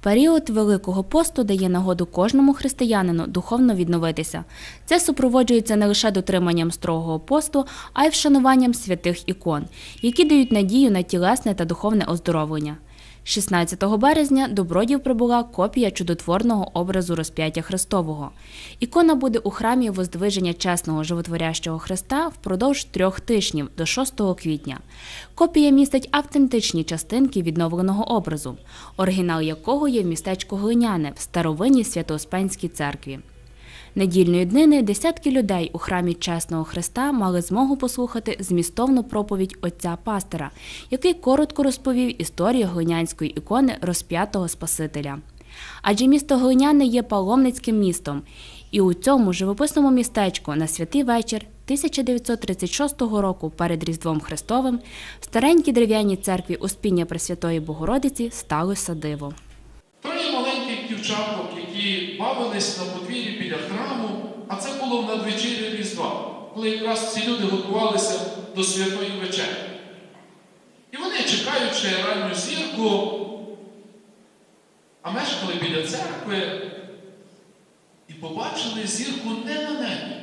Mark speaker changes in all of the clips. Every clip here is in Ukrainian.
Speaker 1: Період Великого посту дає нагоду кожному християнину духовно відновитися. Це супроводжується не лише дотриманням строгого посту, а й вшануванням святих ікон, які дають надію на тілесне та духовне оздоровлення. 16 березня до Бродів прибула копія чудотворного образу розп'яття Христового. Ікона буде у храмі Воздвиження чесного животворящого Христа впродовж трьох тижнів до 6 квітня. Копія містить автентичні частинки відновленого образу, оригінал якого є в містечку Глиняне в старовинній Свято-Успенській церкві. Недільної днини десятки людей у храмі Чесного Христа мали змогу послухати змістовну проповідь отця пастора, який коротко розповів історію глинянської ікони розп'ятого Спасителя. Адже місто Глиняне є паломницьким містом, і у цьому живописному містечку на святий вечір 1936 року перед Різдвом Христовим в старенькій дерев'яній церкві Успіння Пресвятої Богородиці сталося диво.
Speaker 2: Дівчаток, які бавились на подвір'ї біля храму, а це було в надвечір'я Різдва, коли якраз ці люди готувалися до святої вечері. І вони, чекаючи ранню зірку, а мешкали біля церкви і побачили зірку не на небі,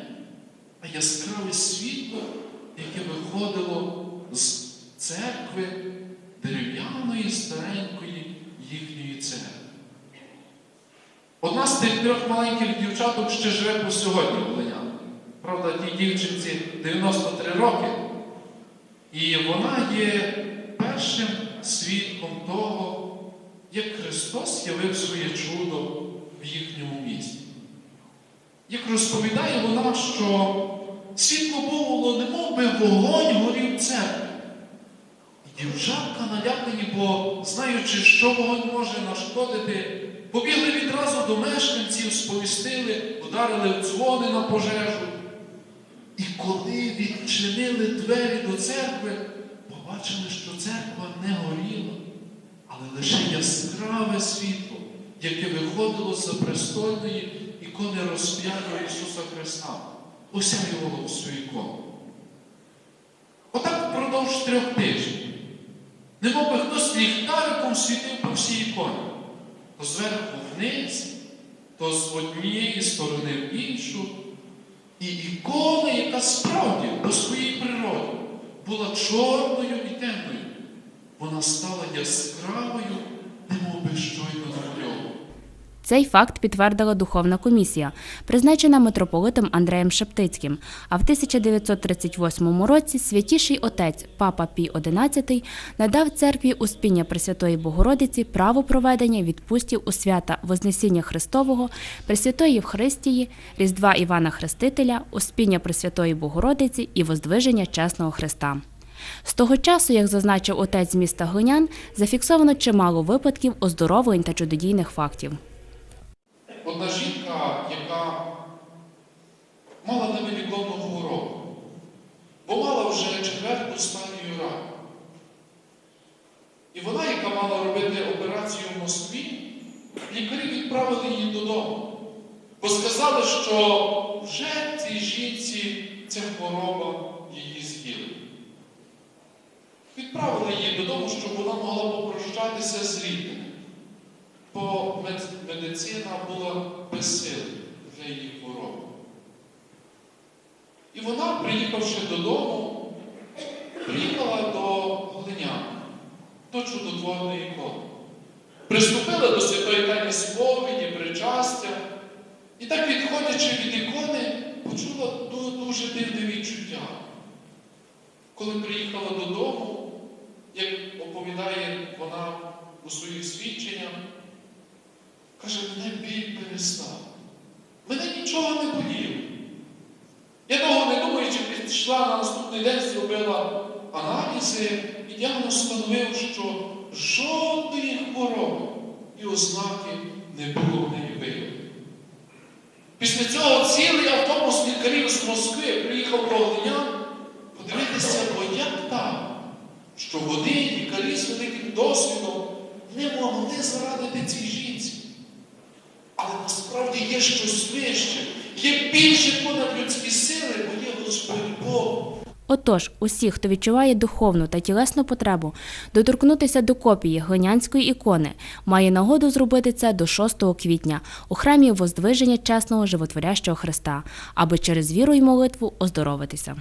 Speaker 2: а яскраве світло, яке виходило з церкви дерев'яної старенької їхньої церкви. Одна з тих трьох маленьких дівчаток ще живе по сьогодні в Волиняні. Правда, тій дівчинці 93 роки. І вона є першим свідком того, як Христос явив своє чудо в їхньому місті. Як розповідає вона, що світло було, немов би вогонь горів в церкві. І дівчатка налякані, бо знаючи, що вогонь може нашкодити, побігли відразу до мешканців, сповістили, ударили в дзвони на пожежу. І коли відчинили двері до церкви, побачили, що церква не горіла, але лише яскраве світло, яке виходило з престольної ікони розп'ятого Ісуса Христа, осяювало всю ікону. Отак впродовж трьох тижнів. Немов би хтось ліхтариком світив по всій іконі. То зверху вниз, то з однієї сторони в іншу. І ікона, яка справді по своїй природі була чорною і темною, вона стала яскравою, немов би щойно намальована.
Speaker 1: Цей факт підтвердила духовна комісія, призначена митрополитом Андреєм Шептицьким. А в 1938 році святіший отець Папа Пій XI надав церкві Успіння Пресвятої Богородиці право проведення відпустів у свята Вознесіння Христового, Пресвятої Євхаристії, Різдва Івана Хрестителя, Успіння Пресвятої Богородиці і Воздвиження Чесного Христа. З того часу, як зазначив отець міста Глинян, зафіксовано чимало випадків оздоровлень та чудодійних фактів.
Speaker 2: Одна жінка, яка мала невиліковну хворобу, бо мала вже четверту стадію раку. І вона, яка мала робити операцію в Москві, лікарі відправили її додому. Бо сказали, що вже цій жінці ця хвороба її з'їла. Відправили її додому, щоб вона могла попрощатися з рідними бо медицина була безсилою для її хвороби. І вона, приїхавши додому, приїхала до глинян, до чудотворної ікони. Приступила до святої тані сповіді, причастя, і так, відходячи від ікони, почула дуже дивне відчуття. Коли приїхала додому, як оповідає вона у своїх свідченнях, Каже, мене біль перестав. Мене нічого не боліло. Я довго не думаючи, пішла на наступний день, зробила аналізи і діагноз встановив, що жодної хвороби і ознаки не було в неї виявлено. Після цього цілий автобус лікарів з Москви приїхав до Глинян подивитися, бо як так, що вони, лікарі з великим досвідом, не могли зарадити цій жінці. Але насправді є щось вище, є більше понад людські сили, бо є Господь Бог.
Speaker 1: Отож, усі, хто відчуває духовну та тілесну потребу доторкнутися до копії глинянської ікони, має нагоду зробити це до 6 квітня у храмі Воздвиження чесного животворящого Христа, аби через віру й молитву оздоровитися.